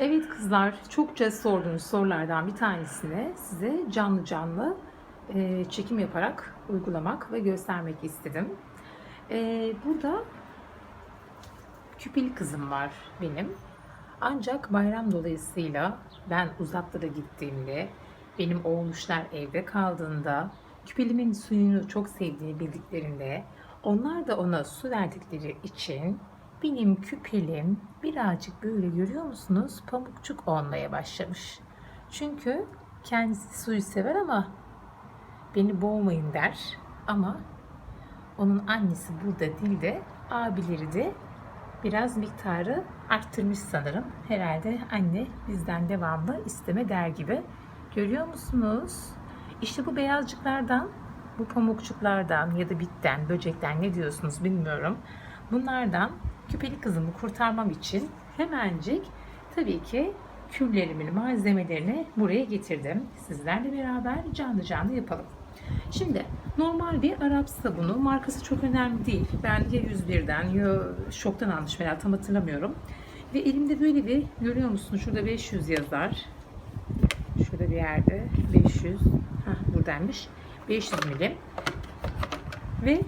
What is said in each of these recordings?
Evet kızlar, çokça sorduğunuz sorulardan bir tanesini size canlı canlı e, çekim yaparak uygulamak ve göstermek istedim. E, burada küpeli kızım var benim. Ancak bayram dolayısıyla ben uzaklara gittiğimde, benim oğluşlar evde kaldığında, küpelimin suyunu çok sevdiğini bildiklerinde, onlar da ona su verdikleri için benim küpelim birazcık böyle görüyor musunuz pamukçuk olmaya başlamış. Çünkü kendisi suyu sever ama beni boğmayın der. Ama onun annesi burada değil de abileri de biraz miktarı arttırmış sanırım. Herhalde anne bizden devamlı isteme der gibi. Görüyor musunuz? İşte bu beyazcıklardan, bu pamukçuklardan ya da bitten, böcekten ne diyorsunuz bilmiyorum. Bunlardan küpeli kızımı kurtarmam için hemencik tabii ki küllerimin malzemelerini buraya getirdim. Sizlerle beraber canlı canlı yapalım. Şimdi normal bir Arap sabunu markası çok önemli değil. Ben ya 101'den ya şoktan almış veya tam hatırlamıyorum. Ve elimde böyle bir görüyor musunuz? Şurada 500 yazar. Şurada bir yerde 500. Hah, buradaymış. 500 milim. Ve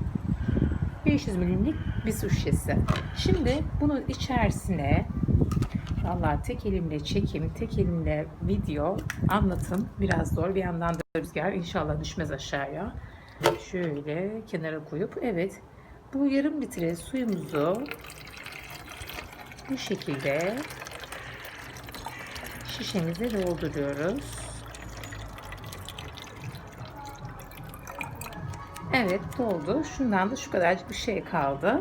500 milimlik bir su şişesi. Şimdi bunun içerisine Vallahi tek elimle çekim, tek elimle video, anlatım biraz zor. Bir yandan da rüzgar inşallah düşmez aşağıya. Şöyle kenara koyup evet bu yarım litre suyumuzu bu şekilde şişemize dolduruyoruz. Evet doldu. Şundan da şu kadarcık bir şey kaldı.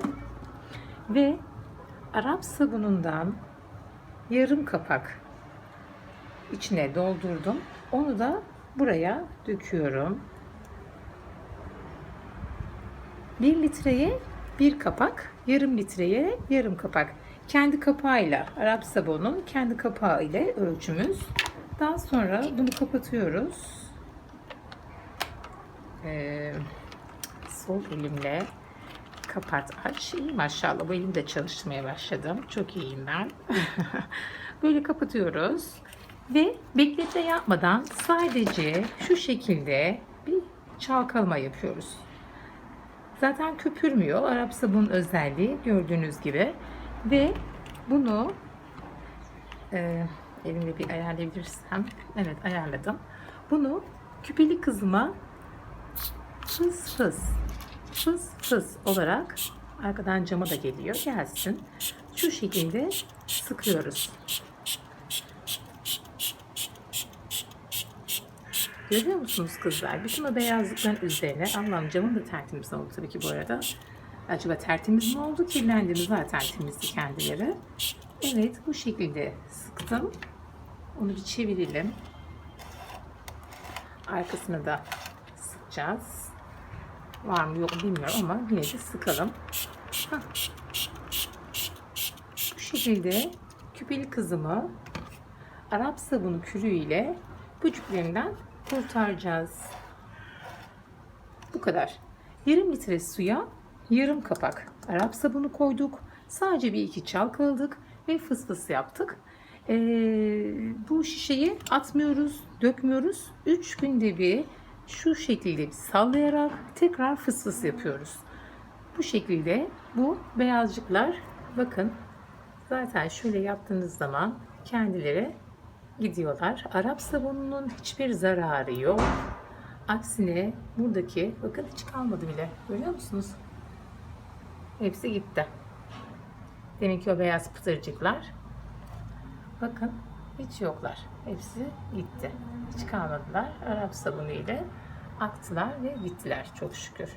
Ve Arap sabunundan yarım kapak içine doldurdum. Onu da buraya döküyorum. 1 litreye bir kapak, yarım litreye yarım kapak. Kendi kapağıyla, Arap sabunun kendi kapağı ile ölçümüz. Daha sonra bunu kapatıyoruz. Ee, sol elimle kapat aç. İyi maşallah bu elim de çalışmaya başladım. Çok iyiyim ben. Böyle kapatıyoruz. Ve beklete yapmadan sadece şu şekilde bir çalkalama yapıyoruz. Zaten köpürmüyor. Arap sabun özelliği gördüğünüz gibi. Ve bunu e, elimle bir ayarlayabilirsem. Evet ayarladım. Bunu küpeli kızıma fıs fıs fıs fıs olarak arkadan cama da geliyor. Gelsin. Şu şekilde sıkıyoruz. Görüyor musunuz kızlar? Bütün o beyazlıkların üzerine. Allah'ım camım da tertemiz oldu tabii ki bu arada. Acaba tertemiz mi oldu? Kirlendi mi? Zaten temizdi kendileri. Evet bu şekilde sıktım. Onu bir çevirelim. Arkasını da sıkacağız. Var mı yok bilmiyorum ama yine de sıkalım. Hah. Bu şekilde küpeli kızımı Arap sabunu kürüyle böcüklerinden kurtaracağız. Bu kadar. Yarım litre suya yarım kapak Arap sabunu koyduk. Sadece bir iki çalkaladık ve fıs fıs yaptık. Ee, bu şişeyi atmıyoruz, dökmüyoruz. 3 günde bir şu şekilde sallayarak tekrar fıs fıs yapıyoruz. Bu şekilde bu beyazcıklar bakın zaten şöyle yaptığınız zaman kendileri gidiyorlar. Arap sabununun hiçbir zararı yok. Aksine buradaki bakın hiç kalmadı bile. Görüyor musunuz? Hepsi gitti. Demek ki o beyaz pıtırcıklar bakın hiç yoklar. Hepsi gitti. Hiç kalmadılar. Arap sabunu ile aktılar ve gittiler çok şükür.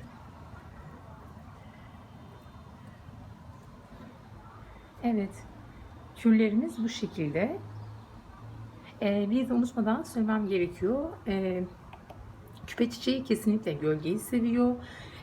Evet. Küllerimiz bu şekilde. Ee, bir de unutmadan söylemem gerekiyor. Ee, küpe çiçeği kesinlikle gölgeyi seviyor.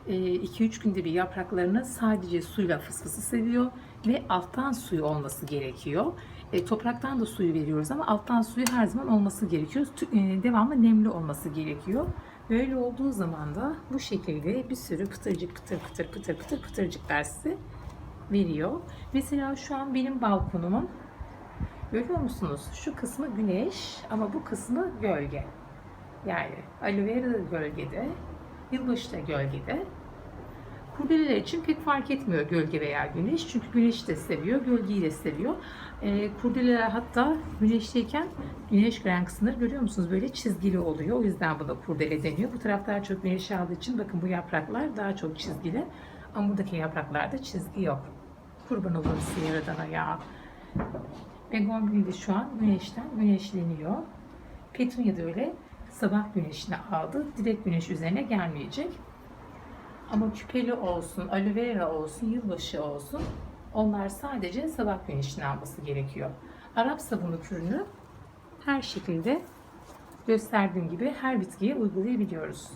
2-3 ee, günde bir yapraklarını sadece suyla fısfısı seviyor ve alttan suyu olması gerekiyor. E, topraktan da suyu veriyoruz ama alttan suyu her zaman olması gerekiyor. E, devamlı nemli olması gerekiyor. Böyle olduğu zaman da bu şekilde bir sürü pıtırcık pıtır pıtır pıtır pıtır pıtırcıklar size veriyor. Mesela şu an benim balkonumun Görüyor musunuz? Şu kısmı güneş ama bu kısmı gölge. Yani aloe vera gölgede, yılbaşı da gölgede. Kurdeleler için pek fark etmiyor gölge veya güneş. Çünkü güneş de seviyor, gölgeyi de seviyor. Ee, kurdeleler hatta güneşteyken güneş gören kısımları görüyor musunuz? Böyle çizgili oluyor. O yüzden buna kurdele deniyor. Bu taraf daha çok güneş aldığı için bakın bu yapraklar daha çok çizgili. Ama buradaki yapraklarda çizgi yok. Kurban olursa yaradana ya. Begonvil de şu an güneşten güneşleniyor. Petunia da öyle sabah güneşini aldı. Direkt güneş üzerine gelmeyecek. Ama küpeli olsun, aloe vera olsun, yılbaşı olsun onlar sadece sabah güneşini alması gerekiyor. Arap sabunu kürünü her şekilde gösterdiğim gibi her bitkiye uygulayabiliyoruz.